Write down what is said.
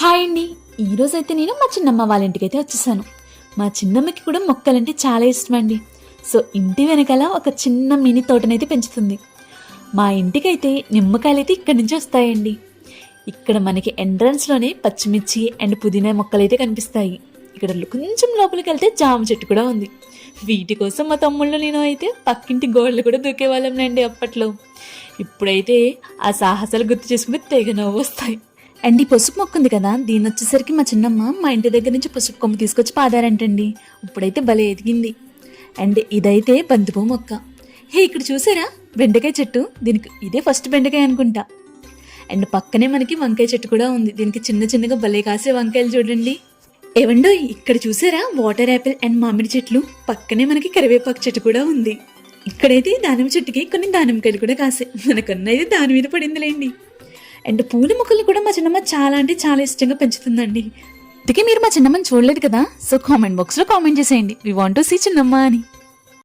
Hi అండి. ఈరోజైతే నేను మా చిన్నమ్మ వాళ్ళ ఇంటికి అయితే వచ్చేసాను. మా చిన్నమ్మకి కూడా మొక్కలంటే చాలా ఇష్టం అండి సో ఇంటి వెనకాల ఒక చిన్న మినీ తోటనైతే పెంచుతుంది. మా ఇంటికైతే నిమ్మకాయలు అయితే ఇక్కడి నుంచి వస్తాయండి. ఇక్కడ మనకి ఎంట్రన్స్లోనే పచ్చిమిర్చి అండ్ పుదీనా మొక్కలు అయితే కనిపిస్తాయి. ఇక్కడ కొంచెం లోపలికి వెళ్తే జామ చెట్టు కూడా ఉంది. వీటి కోసం మా తమ్ముళ్ళు నేను అయితే పక్కింటి గోడలు కూడా దూకేవాళ్ళం అండి అప్పట్లో. ఇప్పుడైతే ఆ సాహసాలు గుర్తు చేసుకుంటే తెగ నవ్వు వస్తాయి. అండ్ ఈ పసుపు మొక్క ఉంది కదా దీని వచ్చేసరికి మా చిన్నమ్మ మా ఇంటి దగ్గర నుంచి పసుపు కొమ్మ తీసుకొచ్చి పాదారంటండి. ఇప్పుడైతే భలే ఎదిగింది. అండ్ ఇదైతే బంతిపూ మొక్క. హే ఇక్కడ చూసారా? బెండకాయ చెట్టు. దీనికి ఇదే ఫస్ట్ బెండకాయ అనుకుంటా. అండ్ పక్కనే మనకి వంకాయ చెట్టు కూడా ఉంది. దీనికి చిన్న చిన్నగా భలే కాసే వంకాయలు చూడండి. ఏవండో ఇక్కడ చూసారా? వాటర్ యాపిల్ అండ్ మామిడి చెట్లు. పక్కనే మనకి కరివేపాకు చెట్టు కూడా ఉంది. ఇక్కడైతే దానిమ్మ చెట్టుకి కొన్ని దానిమ్మకాయలు కూడా కాసాయి మనకున్నది దాని మీద పడిందిలేండి. అండ్ పూల మొక్కలు కూడా మా చిన్నమ్మ చాలా అంటే చాలా ఇష్టంగా పెంచుతుందండి. అందుకే మీరు మా చిన్నమ్మని చూడలేదు కదా? సో కామెంట్ బాక్స్లో కామెంట్ చేసేయండి. We want to see Chinnamma అని.